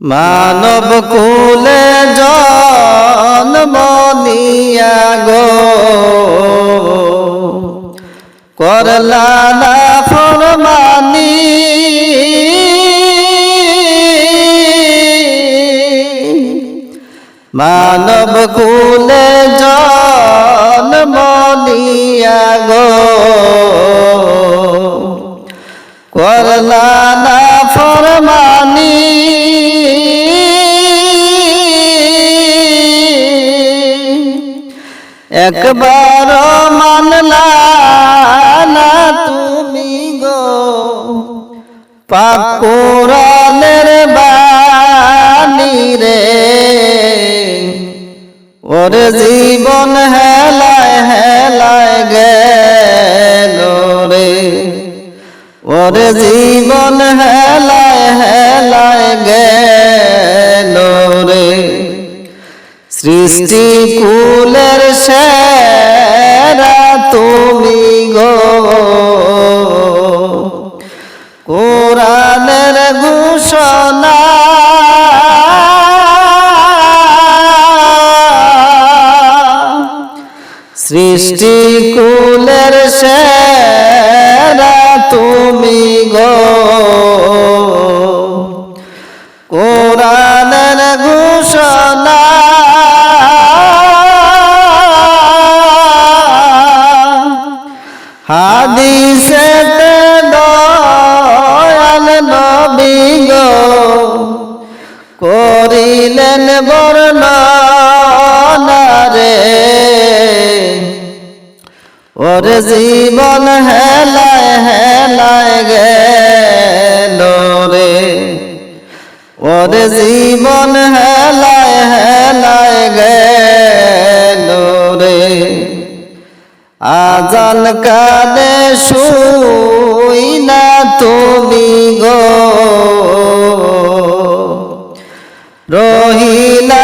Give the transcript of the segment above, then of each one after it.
মানব কুলে জন্ম নিয়া গো। করলা না ফরমানি একবার মানলা না তুমি গো। পাকুরানের বাণী রে। ওর জীবন হেলায় হেলায় গেল রে। ওর জীবন হেলায় হেলায় গেল সৃষ্টি কুলের সেরা তুমি গো। কোরআনের ঘোষণা। সৃষ্টি কুলের সেরা তুমি গো। কোরআনের ওর জীবন হেলায় হেলায় গেল রে। ওর জীবন হেলায় হেলায় গেল রে। আজান কানে শুই না তুমি গো। রহিলা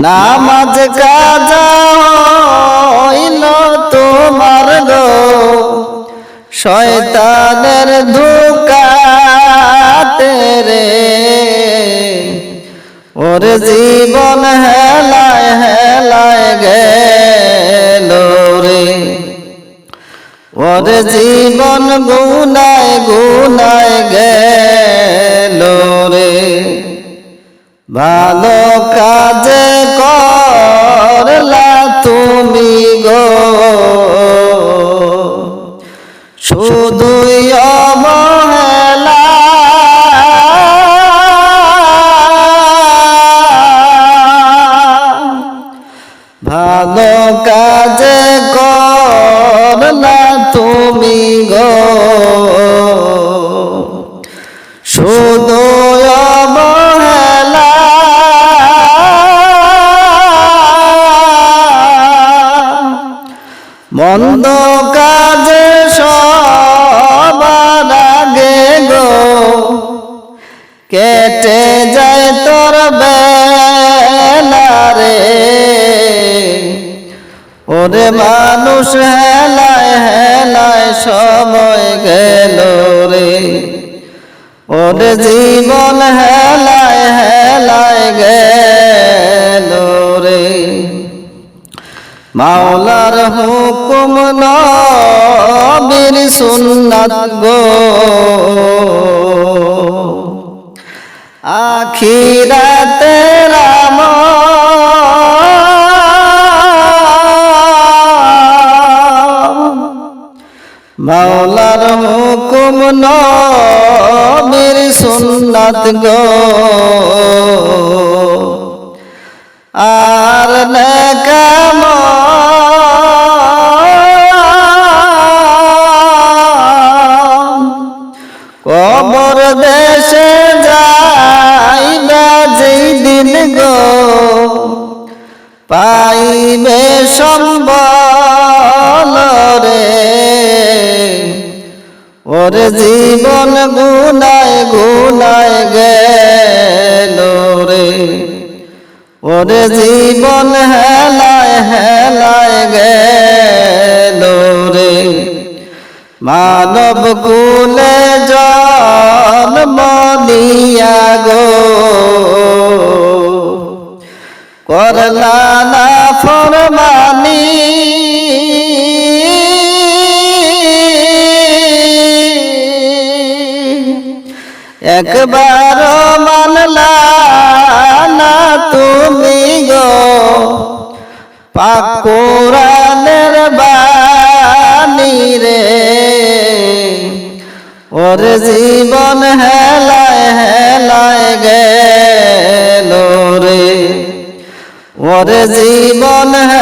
নামাজ কাজা তোমার গো। শয়তানের ধোকাতে রে। ওর জীবন হেলায় হেলায় গেল রে। ওর জীবন গুনায় গুনায় গেল রে। ভালো কাজে করলা তুমি গো। শুধুই ভালো কাজে করলা তুমি গো। শুধু মন্দ কাজে সবার গো। কেটে যায় তোর বেলা রে ওরে মানুষ হেলায় হেলায় সময় গেল রে। ওরে জীবন হেলায় হেলায় গেল। মাওলার হুকুম নবীর সুন্নাত গো। আখিরাতে রাম মাওলার হুকুম নবীর সুন্নাত গো। আর নেকাম সম্বল রে। ওর জীবন গুনায় গুনায় গেল রে। ওর জীবন হেলায় হেলায় গেল রে। মানব কুলে জন্ম নিয়া গো। করলা না एक बार मान लाना तुम्हें गो पाकोरा निर्वाणी रे और जीवन हेलाए हेलाए गए लोरे और जीवन है